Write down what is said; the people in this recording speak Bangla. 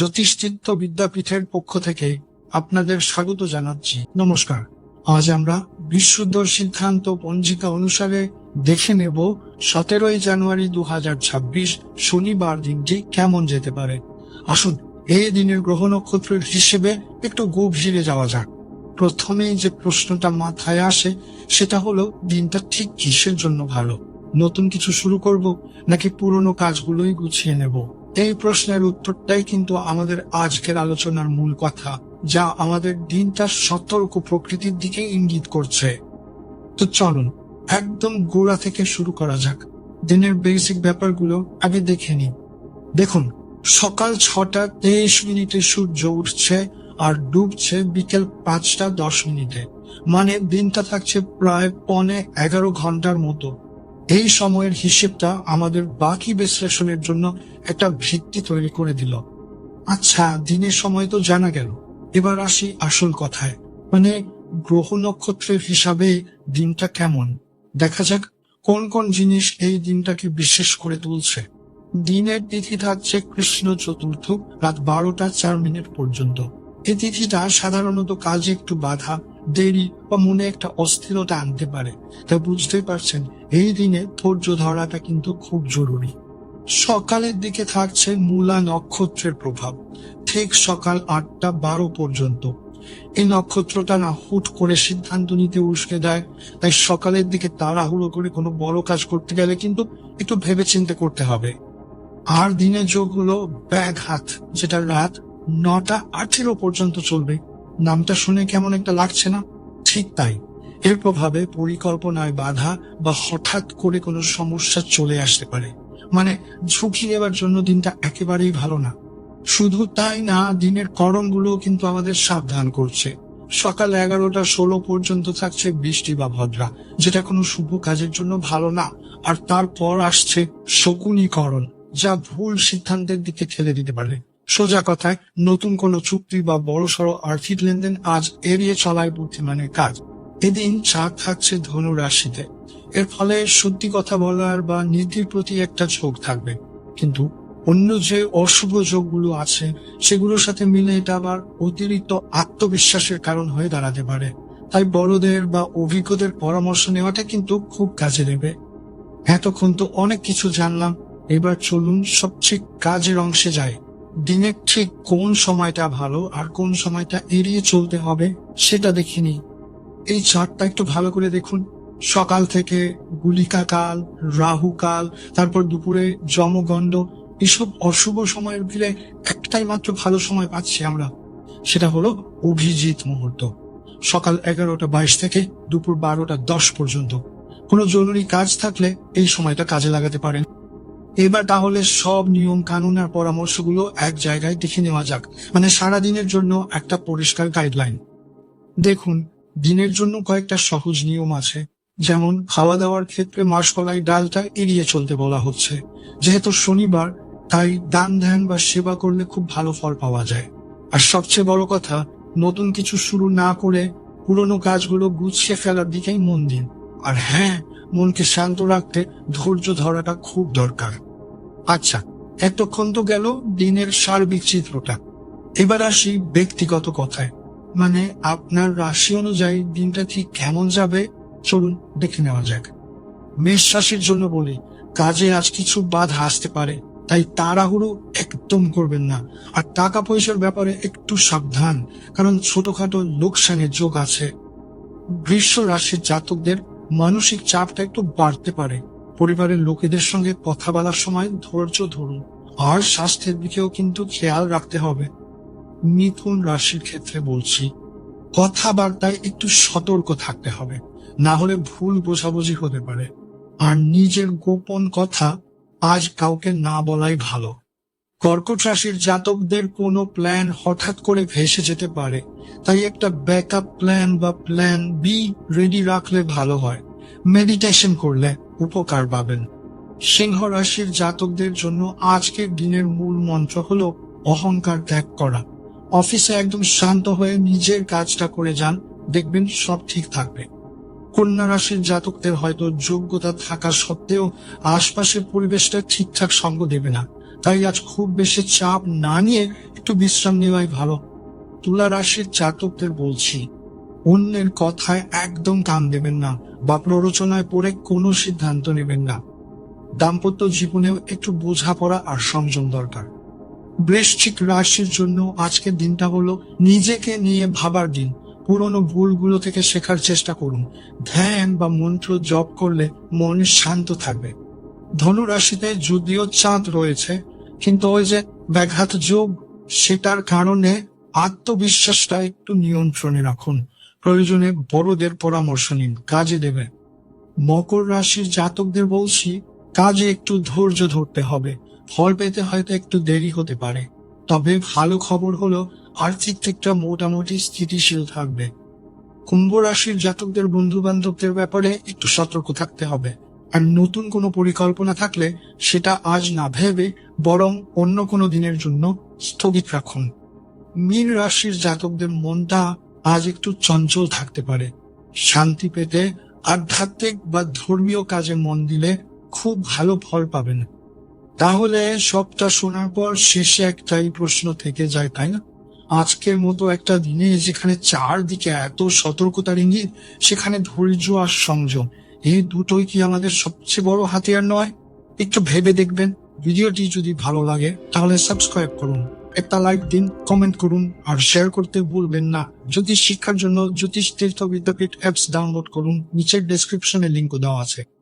জ্যোতিষচিত্ত বিদ্যাপীঠের পক্ষ থেকে আপনাদের স্বাগত জানাচ্ছি। নমস্কার। আজ আমরা বিশুদ্ধ সিদ্ধান্ত পঞ্জিকা অনুসারে দেখে নেব সতেরোই জানুয়ারি দুহাজার ছাব্বিশ শনিবার দিনটি কেমন যেতে পারে। আসুন এই দিনের গ্রহ নক্ষত্রের হিসেবে একটু গভীরে যাওয়া যাক। প্রথমেই যে প্রশ্নটা মাথায় আসে, সেটা হলো, দিনটা ঠিক কিসের জন্য ভালো? নতুন কিছু শুরু করব নাকি পুরনো কাজগুলোই গুছিয়ে নেব? এই প্রশ্নের উত্তরটাই কিন্তু আমাদের আজকের আলোচনার মূল কথা, যা আমাদের দিনটা সতর্ক প্রকৃতির দিকে ইঙ্গিত করছে। তো চলুন, একদম গোড়া থেকে শুরু করা যাক। দিনের বেসিক ব্যাপারগুলো আগে দেখে নিন দেখুন, সকাল ছটা তেইশ মিনিটে সূর্য উঠছে আর ডুবছে বিকেল পাঁচটা দশ মিনিটে। মানে দিনটা থাকছে প্রায় পনে এগারো ঘণ্টার মতো। এই সময়ের হিসেবটা আমাদের বাকি বিশ্লেষণের জন্য একটা ভিত্তি তৈরি করে দিল। আচ্ছা দিনের সময় তো জানা গেল। এবার আসি আসল কথায়। মানে গ্রহ নক্ষত্রের হিসাবে দিনটা কেমন? দেখা যাক কোন কোন জিনিস এই দিনটাকে বিশেষ করে তুলছে। দিনের তিথি থাকছে কৃষ্ণ চতুর্থ, রাত বারোটা চার মিনিট পর্যন্ত। এই তিথিটা সাধারণত কাজে একটু বাধা দেরি বা মনে একটা অস্থিরতা আনতে পারে। তা বুঝতেই পারছেন, এই দিনে ধৈর্য ধরাটা কিন্তু খুব জরুরি। সকালের দিকে থাকছে মূলা নক্ষত্রের প্রভাব। ঠিক সকাল আটটা বারো পর্যন্ত। এই নক্ষত্রটা না হুট করে সিদ্ধান্ত নিতে উস্কে দেয়, তাই সকালের দিকে তাড়াহুড়ো করে কোনো বড় কাজ করতে গেলে কিন্তু একটু ভেবে চিন্তে করতে হবে। আর দিনের যোগ হলো ব্যাঘাত, যেটা রাত নটা আঠেরো পর্যন্ত চলবে। নামটা শুনে কেমন একটা লাগছে না? ঠিক তাই। এর প্রভাবে পরিকল্পনায় বাধা বা হঠাৎ করে কোনো সমস্যা চলে আসতে পারে। মানে ঝুঁকি নেবার জন্য দিনটা একেবারেই ভালো না। শুধু তাই না, দিনের করণগুলো কিন্তু আমাদের সাবধান করছে। সকাল এগারোটা ষোলো পর্যন্ত থাকছে বৃষ্টি বা ভদ্রা, যেটা কোনো শুভ কাজের জন্য ভালো না। আর তারপর আসছে শকুনীকরণ, যা ভুল সিদ্ধান্তের দিকে ঠেলে দিতে পারে। সোজা কথায়, নতুন কোনো চুক্তি বা বড়সড় আর্থিক লেনদেন আজ এড়িয়ে চলায় বুদ্ধিমানের কাজ। এদিন চাঁদ থাকছে ধনু রাশিতে। এর ফলে সত্যি কথা বলার বা নীতির প্রতি একটা ঝোঁক থাকবে। কিন্তু অন্য যে অশুভ যোগগুলো আছে, সেগুলোর সাথে মিলে এটা আবার অতিরিক্ত আত্মবিশ্বাসের কারণ হয়ে দাঁড়াতে পারে। তাই বড়দের বা অভিজ্ঞদের পরামর্শ নেওয়াটা কিন্তু খুব কাজে দেবে। এতক্ষণ তো অনেক কিছু জানলাম, এবার চলুন সবচেয়ে কাজের অংশে যাই। দিনের ঠিক কোন সময়টা ভালো আর কোন সময়টা এড়িয়ে চলতে হবে সেটা দেখিনি এই চারটা একটু ভালো করে দেখুন। সকাল থেকে গুলিকা কাল, রাহু কাল, তারপর দুপুরে যমগণ্ড, এসব অশুভ সময়ের ভিড়ে একটাই মাত্র ভালো সময় পাচ্ছি আমরা। সেটা হলো অভিজিৎ মুহূর্ত। সকাল এগারোটা বাইশ থেকে দুপুর বারোটা দশ পর্যন্ত। কোনো জরুরি কাজ থাকলে এই সময়টা কাজে লাগাতে পারেন। এবার তাহলে সব নিয়ম কানুন আর পরামর্শগুলো এক জায়গায় দেখে নেওয়া যাক। মানে সারা দিনের জন্য একটা পরিষ্কার গাইডলাইন দেখুন, দিনের জন্য কয়েকটা সহজ নিয়ম আছে। যেমন খাওয়া দাওয়ার ক্ষেত্রে মাসকলাই ডালটা এড়িয়ে চলতে বলা হচ্ছে। যেহেতু শনিবার, তাই দান ধ্যান বা সেবা করলে খুব ভালো ফল পাওয়া যায়। আর সবচেয়ে বড় কথা, নতুন কিছু শুরু না করে পুরনো কাজগুলো গুছিয়ে ফেলার দিকেই মন দিন। আর হ্যাঁ মনকে শান্ত রাখতে ধৈর্য ধরাটা খুব দরকার। আচ্ছা এতক্ষণ তো গেল দিনের সার্বিক চিত্রটা। এবার আসি ব্যক্তিগত কথায়। মানে আপনার রাশি অনুযায়ী দিনটা ঠিক কেমন যাবে? চলুন দেখে নেওয়া যাক। মেষ রাশির জন্য বলি, কাজে আজ কিছু বাধা আসতে পারে, তাই তাড়াহুড়ো একদম করবেন না। আর টাকা পয়সার ব্যাপারে একটু সাবধান, কারণ ছোটখাটো লোকসানের যোগ আছে। গ্রীষ্ম রাশির জাতকদের মানসিক চাপটা একটু বাড়তে পারে। পরিবারের লোকেদের সঙ্গে কথা বলার সময় ধৈর্য ধরুন। আর স্বাস্থ্যের দিকেও কিন্তু খেয়াল রাখতে হবে। মিথুন রাশির ক্ষেত্রে বলছি, কথাবার্তায় একটু সতর্ক থাকতে হবে। না হলে ভুল বোঝাবুঝি হতে পারে। আর নিজের গোপন কথা আজ কাউকে না বলাই ভালো। কর্কট রাশির জাতকদের কোনো প্ল্যান হঠাৎ করে ভেসে যেতে পারে। তাই একটা ব্যাকআপ প্ল্যান বা প্ল্যান বি রেডি রাখলে ভালো হয়। মেডিটেশন করলে। উপকার পাবেন। সিংহ রাশির জাতকদের জন্য আজকের দিনের মূল মন্ত্র হলো অহংকার ত্যাগ করা। অফিসে একদম শান্ত হয়ে নিজের কাজটা করে যান, দেখবেন সব ঠিক থাকবে। কন্যা রাশির জাতকদের হয়তো যোগ্যতা থাকা সত্ত্বেও আশপাশের পরিবেশটা ঠিকঠাক সঙ্গ দেবে না। তাই আজ খুব বেশি চাপ না নিয়ে একটু বিশ্রাম নেওয়াই ভালো। তুলা রাশির জাতকদের বলছি, অন্যের কথায় একদম কান দেবেন না। বা প্ররোচনায় পড়ে কোনো সিদ্ধান্ত নেবেন না। দাম্পত্য জীবনেও একটু বোঝাপড়া আর সংযম দরকার। বৃশ্চিক রাশির জন্য আজকের দিনটা হলো নিজেকে নিয়ে ভাবার দিন। পুরনো ভুলগুলো থেকে শেখার চেষ্টা করুন। ধ্যান বা মন্ত্র জপ করলে মন শান্ত থাকবে। ধনু রাশিতে যদিও চাঁদ রয়েছে, কিন্তু ওই যে ব্যাঘাত যোগ, সেটার কারণে আত্মবিশ্বাসটা একটু নিয়ন্ত্রণে রাখুন। প্রয়োজনে বড়দের পরামর্শ নিন, কাজে দেবে। মকর রাশির জাতকদের বলছি, কাজে একটু ধৈর্য ধরতে হবে। ফল পেতে হয়তো একটু দেরি হতে পারে। তবে ভালো খবর হলো, আর্থিক দিকটা মোটামুটি স্থিতিশীল থাকবে। কুম্ভ রাশির জাতকদের বন্ধু বান্ধবদের ব্যাপারে একটু সতর্ক থাকতে হবে। আর নতুন কোনো পরিকল্পনা থাকলে সেটা আজ না ভেবে বরং অন্য কোনো দিনের জন্য স্থগিত রাখুন। মীন রাশির জাতকদের মনটা আজ একটু চঞ্চল থাকতে পারে। শান্তি পেতে আধ্যাত্মিক বা ধর্মীয় কাজে মন দিলে খুব ভালো ফল পাবেন। তাহলে সবটা শোনার পর শেষে একটাই প্রশ্ন থেকে যায়, তাই না? আজকের মতো একটা দিনে যেখানে চারদিকে এত সতর্কতার ইঙ্গিত, সেখানে ধৈর্য আর সংযম, এই দুটোই কি আমাদের সবচেয়ে বড় হাতিয়ার নয়? একটু ভেবে দেখবেন। ভিডিওটি যদি ভালো লাগে, তাহলে সাবস্ক্রাইব করুন। একটা লাইক দিন কমেন্ট করুন আর শেয়ার করতে ভুলবেন না। জ্যোতিষ শিক্ষার জন্য জ্যোতিষ তীর্থ বিদ্যাপীঠ অ্যাপস ডাউনলোড করুন, নিচের ডেসক্রিপশনে লিঙ্ক দেওয়া আছে।